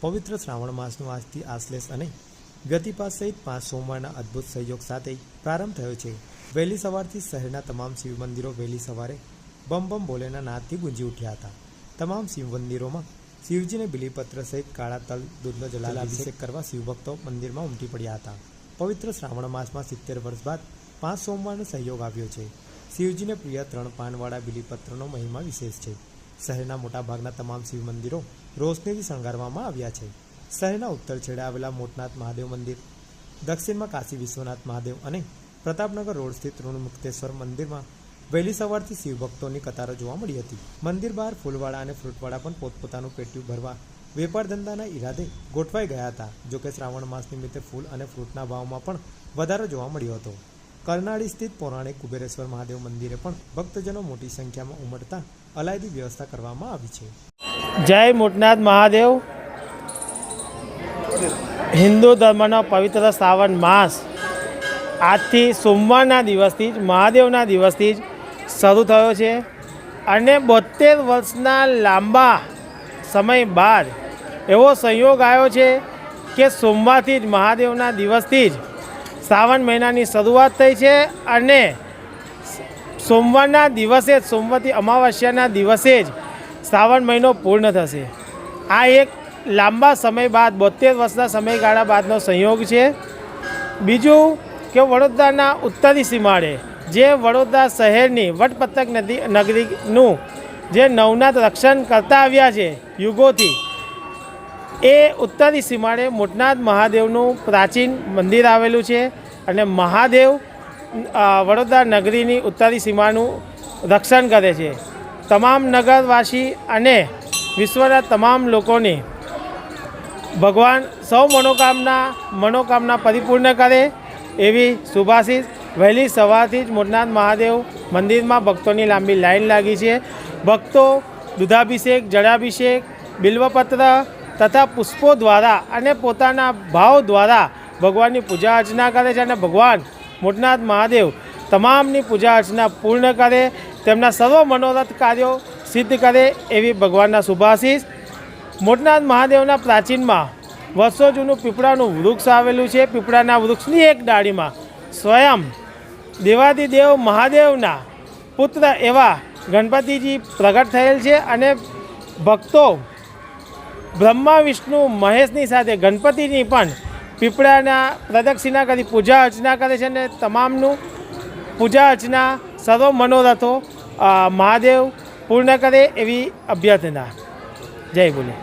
પવિત્ર શ્રાવણ માસનું આજથી આશ્લેષ અને ગતિપાત સહિત પાંચ સોમવારના અદ્ભુત સહયોગ સાથે પ્રારંભ થયો છે. વહેલી સવારથી શહેરના તમામ શિવ મંદિરો વહેલી સવારે બમ બમ બોલેના નાદથી ગુંજી ઉઠ્યા હતા. તમામ શિવ મંદિરોમાં શિવજીને બિલીપત્ર સહિત કાળા તલ, દૂધનો જલાભિષેક કરવા શિવભક્તો મંદિરમાં ઉમટી પડ્યા હતા. પવિત્ર શ્રાવણ માસમાં સિત્તેર વર્ષ બાદ પાંચ સોમવારનો સહયોગ આવ્યો છે. શિવજીને પ્રિય ત્રણ પાનવાળા બિલીપત્રનો મહિમા વિશેષ છે. શહેરના મોટાભાગના તમામ શિવ મંદિરો રોશનીથી શણગારવામાં આવ્યા છે. શહેરના ઉત્તર છેડે આવેલા મોટનાથ મહાદેવ મંદિર, દક્ષિણમાં કાશી વિશ્વનાથ મહાદેવ અને પ્રતાપનગર રોડ સ્થિત ઋણમુક્તેશ્વર મંદિરમાં વહેલી સવારથી શિવભક્તોની કતારો જોવા મળી હતી. મંદિર બહાર ફૂલવાળા અને ફ્રૂટવાળા પણ પોતપોતાનું પેટ્યું ભરવા, વેપાર ધંધાના ઈરાદે ગોઠવાઈ ગયા હતા, જોકે શ્રાવણ માસ નિમિત્તે ફૂલ અને ફ્રૂટના ભાવમાં પણ વધારો જોવા મળ્યો હતો. કરનાળી સ્થિત પૌરાણિક કુબેરેશ્વર મહાદેવ મંદિરે પણ ભક્તજનો મોટી સંખ્યામાં ઉમટતા અલાયદી વ્યવસ્થા કરવામાં આવી છે. જય મોટનાથ મહાદેવ. હિન્દુ ધર્મનો પવિત્ર શ્રાવણ માસ આજથી સોમવારના દિવસથી જ, મહાદેવના દિવસથી જ શરૂ થયો છે અને બોતેર વર્ષના લાંબા સમય બાદ એવો સંયોગ આવ્યો છે કે સોમવારથી જ, મહાદેવના દિવસથી જ શ્રાવણ મહિનાની શરૂઆત થઈ છે અને સોમવારના દિવસે જ, સોમવારથી અમાવસ્યાના દિવસે જ શ્રાવણ મહિનો પૂર્ણ થશે. આ એક લાંબા સમય બાદ બોતેર વર્ષના સમયગાળા બાદનો સંયોગ છે. બીજું કે વડોદરાના ઉત્તરી સીમાડે, જે વડોદરા શહેરની વટપત્તક નદી, નગરીનું જે નવનાથ રક્ષણ કરતા આવ્યા છે યુગોથી એ ઉત્તરી સીમાડે મોટનાથ મહાદેવનું પ્રાચીન મંદિર આવેલું છે અને મહાદેવ વડોદરા નગરીની ઉત્તરી સીમાનું રક્ષણ કરે છે. તમામ નગરવાસી અને વિશ્વના તમામ લોકોને ભગવાન સૌ મનોકામના મનોકામના પરિપૂર્ણ કરે એવી સુભાષિત વહેલી સવારથી જ મોટનાથ મહાદેવ મંદિરમાં ભક્તોની લાંબી લાઈન લાગી છે. ભક્તો દૂધાભિષેક, જળાભિષેક, બિલ્વપત્ર તથા પુષ્પો દ્વારા અને પોતાના ભાવ દ્વારા ભગવાનની પૂજા અર્ચના કરે છે અને ભગવાન મોટનાથ મહાદેવ તમામની પૂજા અર્ચના પૂર્ણ કરે, તેમના સર્વ મનોરથ કાર્યો સિદ્ધ કરે એવી ભગવાનના શુભાશીષ. મોટનાથ મહાદેવના પ્રાચીનમાં વર્ષો જૂનું પીપળાનું વૃક્ષ આવેલું છે. પીપળાના વૃક્ષની એક ડાળીમાં સ્વયં દેવાદિદેવ મહાદેવના પુત્ર એવા ગણપતિજી પ્રગટ થયેલ છે અને ભક્તો બ્રહ્મા, વિષ્ણુ, મહેશની સાથે, ગણપતિની પણ પીપળાના પ્રદક્ષિણા કરી, પૂજા અર્ચના કરે છે અને તમામનું પૂજા અર્ચના, સર્વ મનોરથો મહાદેવ પૂર્ણ કરે એવી અભ્યર્થના. જય બોલે.